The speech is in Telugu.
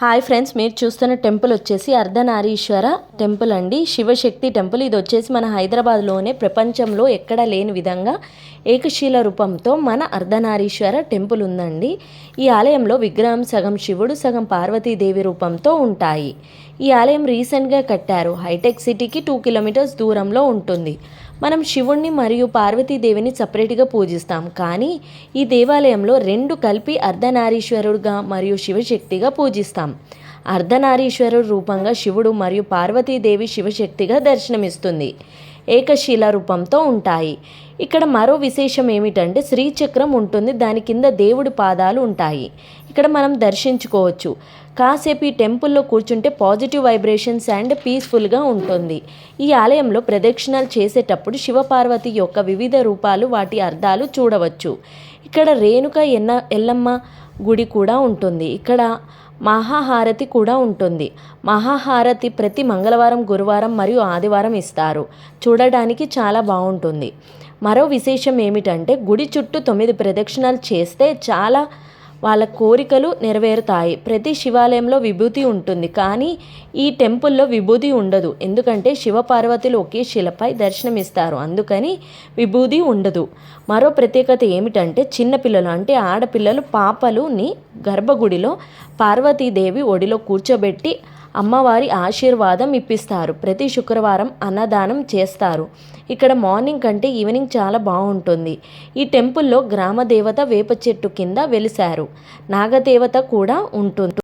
హాయ్ ఫ్రెండ్స్ మీరు చూస్తున్న టెంపుల్ వచ్చేసి అర్ధనారీశ్వర టెంపుల్ అండి. శివశక్తి టెంపుల్. ఇది వచ్చేసి మన హైదరాబాద్లోనే ప్రపంచంలో ఎక్కడ లేని విధంగా ఏకశీల రూపంతో మన అర్ధనారీశ్వర టెంపుల్ ఉందండి. ఈ ఆలయంలో విగ్రహం సగం శివుడు సగం పార్వతీదేవి రూపంతో ఉంటాయి. ఈ ఆలయం రీసెంట్గా కట్టారు. హైటెక్ సిటీకి టూ కిలోమీటర్స్ దూరంలో ఉంటుంది. మనం శివుణ్ణి మరియు పార్వతీదేవిని సపరేట్గా పూజిస్తాం. కానీ ఈ దేవాలయంలో రెండు కలిపి అర్ధనారీశ్వరుడుగా మరియు శివశక్తిగా పూజిస్తాం. అర్ధనారీశ్వరుడు రూపంగా శివుడు మరియు పార్వతీదేవి శివశక్తిగా దర్శనమిస్తుంది. ఏకశీల రూపంతో ఉంటాయి. ఇక్కడ మరో విశేషం ఏమిటంటే శ్రీచక్రం ఉంటుంది. దాని కింద దేవుడి పాదాలు ఉంటాయి. ఇక్కడ మనం దర్శించుకోవచ్చు. కాసేపు ఈ టెంపుల్లో కూర్చుంటే పాజిటివ్ వైబ్రేషన్స్ అండ్ పీస్ఫుల్గా ఉంటుంది. ఈ ఆలయంలో ప్రదక్షిణాలు చేసేటప్పుడు శివపార్వతి యొక్క వివిధ రూపాలు వాటి అర్థాలు చూడవచ్చు. ఇక్కడ రేణుక ఎన్న ఎల్లమ్మ గుడి కూడా ఉంటుంది. ఇక్కడ మహాహారతి కూడా ఉంటుంది. మహాహారతి ప్రతి మంగళవారం గురువారం మరియు ఆదివారం ఇస్తారు. చూడడానికి చాలా బాగుంటుంది. మరో విశేషం ఏమిటంటే గుడి చుట్టూ తొమ్మిది ప్రదక్షిణాలు చేస్తే చాలా వాళ్ళ కోరికలు నెరవేరుతాయి. ప్రతి శివాలయంలో విభూతి ఉంటుంది కానీ ఈ టెంపుల్లో విభూతి ఉండదు. ఎందుకంటే శివపార్వతులు ఒకే శిలపై దర్శనమిస్తారు అందుకని విభూతి ఉండదు. మరో ప్రత్యేకత ఏమిటంటే చిన్నపిల్లలు అంటే ఆడపిల్లలు పాపలుని గర్భగుడిలో పార్వతీదేవి ఒడిలో కూర్చోబెట్టి అమ్మవారి ఆశీర్వాదం ఇప్పిస్తారు. ప్రతి శుక్రవారం అన్నదానం చేస్తారు. ఇక్కడ మార్నింగ్ కంటే ఈవినింగ్ చాలా బాగుంటుంది. ఈ టెంపుల్లో గ్రామ దేవత వేప చెట్టు కింద వెలిశారు. నాగదేవత కూడా ఉంటుంది.